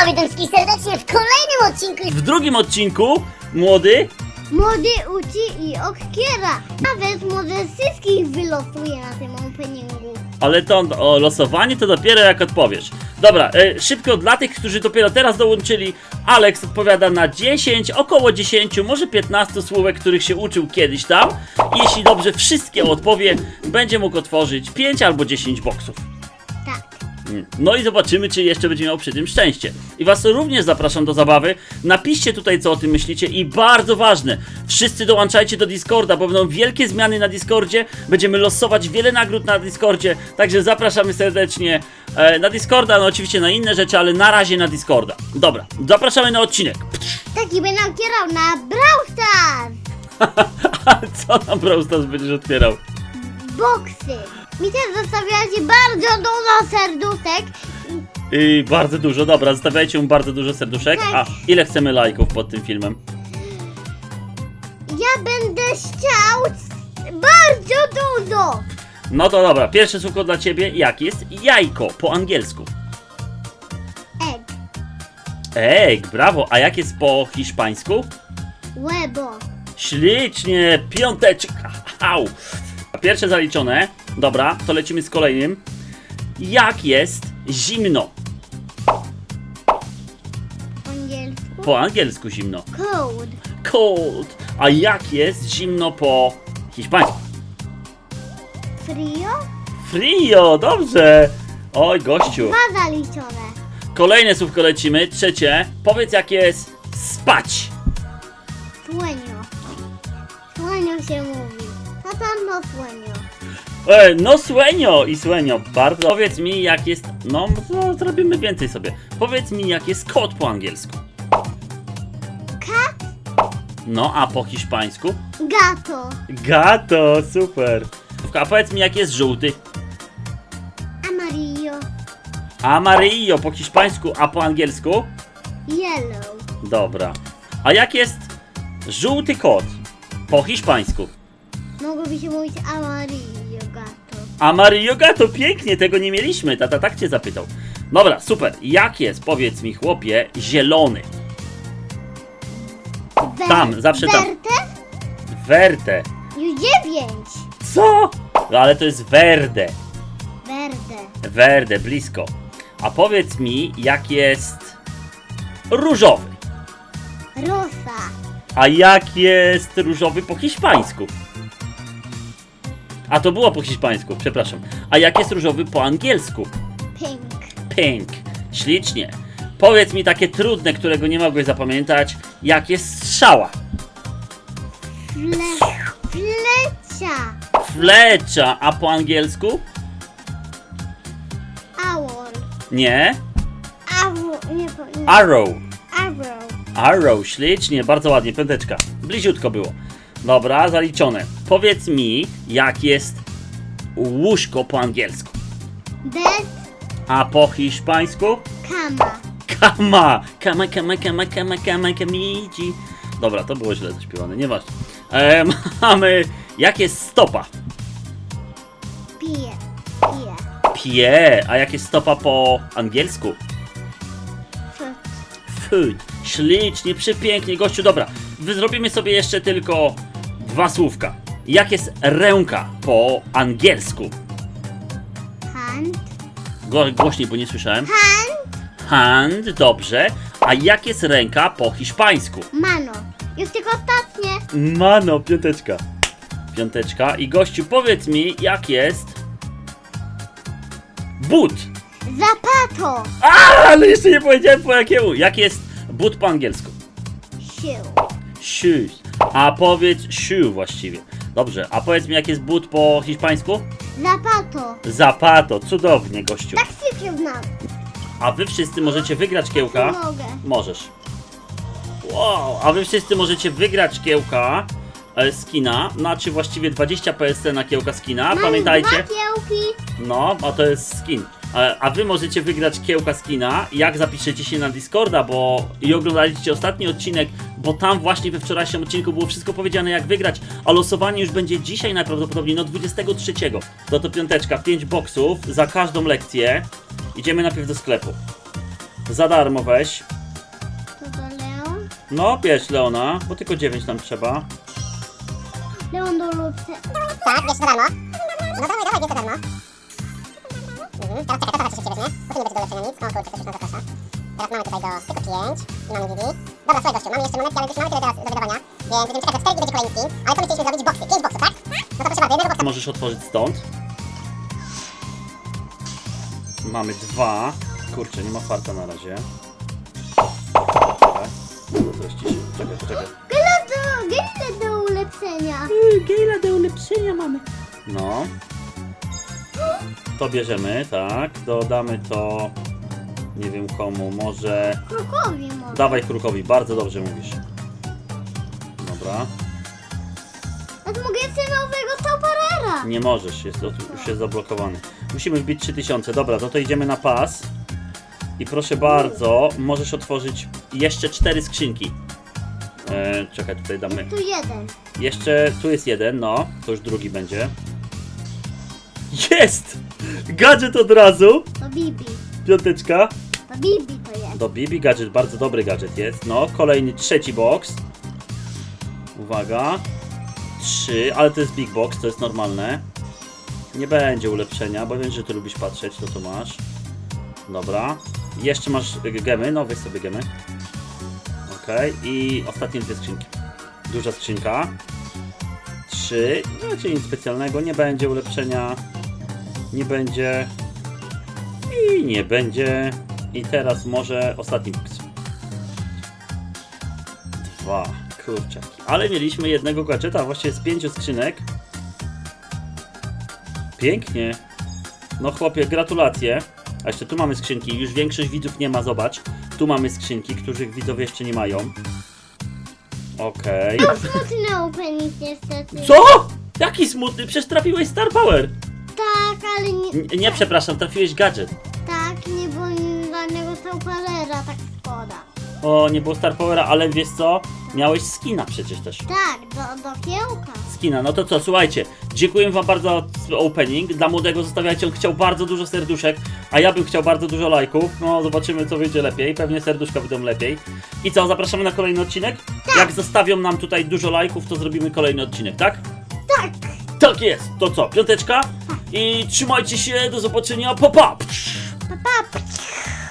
Witam, witam wszystkich serdecznie w kolejnym odcinku. W drugim odcinku młody Młody uci i okkiera. Nawet młody wszystkich wylosuje na tym openingu. Ale to o losowanie to dopiero jak odpowiesz. Dobra, e, szybko dla tych, którzy dopiero teraz dołączyli. Alex odpowiada na 10, około 10, może 15 słówek, których się uczył kiedyś tam. I jeśli dobrze wszystkie odpowie, będzie mógł otworzyć 5 albo 10 boksów. No i zobaczymy, czy jeszcze będzie miał przy tym szczęście. I Was również zapraszam do zabawy. Napiszcie tutaj, co o tym myślicie. I bardzo ważne, wszyscy dołączajcie do Discorda, bo będą wielkie zmiany na Discordzie. Będziemy losować wiele nagród na Discordzie. Także zapraszamy serdecznie e, na Discorda, no oczywiście na inne rzeczy, ale na razie na Discorda. Dobra, zapraszamy na odcinek. Taki będę okierał na Brawl Stars. A co tam Brawl Stars będziesz otwierał? Boksy. Mi też zostawiacie bardzo dużo serduszek. I bardzo dużo, dobra, zostawiajcie mu bardzo dużo serduszek. A ile chcemy lajków pod tym filmem? Ja będę chciał bardzo dużo. No to dobra, pierwsze słówko dla ciebie, jak jest jajko po angielsku? Egg. Egg, brawo. A jak jest po hiszpańsku? Łebo. Ślicznie, piąteczka. Au. Pierwsze zaliczone. Dobra, to lecimy z kolejnym. Jak jest zimno? Po angielsku. Po angielsku zimno. Cold. Cold. A jak jest zimno po hiszpańsku? Frio. Frio, dobrze. Oj, gościu. Dwa zaliczone. Kolejne słówko lecimy. Trzecie. Powiedz jak jest spać. Słenio. Słenio się mówi. Tata no słenio. E, no sueño i sueño, bardzo. Powiedz mi jak jest, no, no zrobimy więcej sobie. Powiedz mi jak jest kot po angielsku. Cat. No, a po hiszpańsku? Gato. Gato, super. A powiedz mi jak jest żółty. Amarillo. Amarillo po hiszpańsku, a po angielsku? Yellow. Dobra. A jak jest żółty kot po hiszpańsku? Mogłoby się mówić Amarillo gato. Amarillo gato, pięknie, tego nie mieliśmy, tata tak cię zapytał. Dobra, super. Jak jest, powiedz mi chłopie, zielony? Wer- Tam, zawsze tam. Werte? Verde. Już dziewięć. Co? No ale to jest verde. Verde. Verde, blisko. A powiedz mi, jak jest różowy. Rosa. A jak jest różowy po hiszpańsku? A to było po hiszpańsku, przepraszam. A jak jest różowy po angielsku? Pink. Pink. Ślicznie. Powiedz mi takie trudne, którego nie mogłeś zapamiętać, jak jest strzała. Fle... Flecia. Flecza, a po angielsku? Owl. Nie. Owl. Nie po... nie. Arrow. Arrow. Arrow, ślicznie, bardzo ładnie, piąteczka. Bliziutko było. Dobra, zaliczone. Powiedz mi, jak jest łóżko po angielsku, Bed. a po hiszpańsku? Kama. Kama! Kama, kama, kama, kama, kama, kamici. Dobra, to było źle zaśpiewane, nieważne. E, mamy, jak jest stopa? Pije. Pije. Pie, a jak jest stopa po angielsku? Foot. Food. Ślicznie, przepięknie, gościu, dobra. Wy zrobimy sobie jeszcze tylko dwa słówka. Jak jest ręka po angielsku? Hand. Gło- Głośniej, bo nie słyszałem. Hand. Hand, dobrze. A jak jest ręka po hiszpańsku? Mano. Już tylko ostatnie. Mano, piąteczka. Piąteczka. I gościu, powiedz mi, jak jest but. Zapato. A, ale jeszcze nie powiedziałem po jakiemu. Jak jest but po angielsku? Shoe. Shoes. A powiedz shoe właściwie. Dobrze, a powiedz mi, jak jest but po hiszpańsku? Zapato. Zapato, cudownie, gościu. Tak się znam. A wy wszyscy możecie wygrać kiełka. Mogę. Możesz. Wow, a wy wszyscy możecie wygrać kiełka e, skina, znaczy właściwie 20 PSC na kiełka skina, Mam pamiętajcie. Dwa kiełki. No, a to jest skin. E, A wy możecie wygrać kiełka skina, jak zapiszecie się na Discorda, bo i oglądaliście ostatni odcinek, bo tam właśnie we wczorajszym odcinku było wszystko powiedziane jak wygrać, a losowanie już będzie dzisiaj najprawdopodobniej, no 23. To to piąteczka, 5 boksów za każdą lekcję. Idziemy najpierw do sklepu. Za darmo weź. To do Leon. No, bierz Leona, bo tylko 9 nam trzeba. Leon do lubce. Tak, wiesz, za darmo. No dawaj, dawaj, wiesz, za darmo. Mhm, teraz czekaj, to zobaczysz się weźmie. Bo tu nie będzie do leczenia nic. O kurczę, ktoś już nas zaprasza. Teraz mamy tutaj do tylko 5 i mamy Vivi. Dobra, słuchaj gościu, mamy jeszcze monetki, ale już mamy tyle teraz do wydawania. Więc będziemy czekać na 4 i będzie kolejny skin. Ale co my chcieliśmy zrobić? Boxy, 5 boxów, tak? No to proszę bardzo, jednego boxa. Możesz otworzyć stąd. Mamy dwa. Kurczę, nie ma farta na razie. Jest ciszy. Czekaj, czekaj. Gela do, do ulepszenia. Gejla do ulepszenia mamy. No. To bierzemy, tak. Dodamy to. Nie wiem komu, może. Krokowi może. Dawaj krukowi, bardzo dobrze mówisz. Dobra. A to mogę jeszcze nowego Sauparera. Nie możesz, jest, już jest zablokowany. Musimy wbić 3000. Dobra, no to idziemy na pas. I proszę bardzo, możesz otworzyć jeszcze cztery skrzynki. E, czekaj, tutaj damy. Tu jeden. Jeszcze, tu jest jeden, no. To już drugi będzie. Jest! Gadżet od razu. To Bibi. Piąteczka. To Bibi to jest. Do Bibi gadżet, bardzo dobry gadżet jest. No, kolejny, trzeci box. Uwaga. Trzy, ale to jest big box, to jest normalne. Nie będzie ulepszenia, bo wiem, że ty lubisz patrzeć, to to masz. Dobra. Jeszcze masz gemy, no weź sobie gemy. Okej, i ostatnie dwie skrzynki. Duża skrzynka. Trzy, raczej nic specjalnego, nie będzie ulepszenia. Nie będzie. I nie będzie. I teraz może ostatni box. Dwa. Kurczaki. Ale mieliśmy jednego gadżeta, właściwie z pięciu skrzynek. Pięknie. No chłopie, gratulacje. A jeszcze tu mamy skrzynki, już większość widzów nie ma, zobacz. Tu mamy skrzynki, których widzowie jeszcze nie mają. Okej. Smutny opening niestety. Co? Jaki smutny, przecież trafiłeś Star Power. Tak, ale nie... N- nie, przepraszam, trafiłeś gadżet. Tak, nie było żadnego Sauparera, tak szkoda. O, nie było Star Powera, ale wiesz co? Miałeś skina przecież też. Tak, do, do kiełka. skina. No to co, słuchajcie, dziękuję wam bardzo za opening. Dla młodego zostawiajcie, on chciał bardzo dużo serduszek, a ja bym chciał bardzo dużo lajków. No, zobaczymy co wyjdzie lepiej. Pewnie serduszka będą lepiej. I co, zapraszamy na kolejny odcinek? Jak zostawią nam tutaj dużo lajków, to zrobimy kolejny odcinek, tak? Tak. Tak jest. To co, piąteczka? I trzymajcie się, do zobaczenia, pa pa!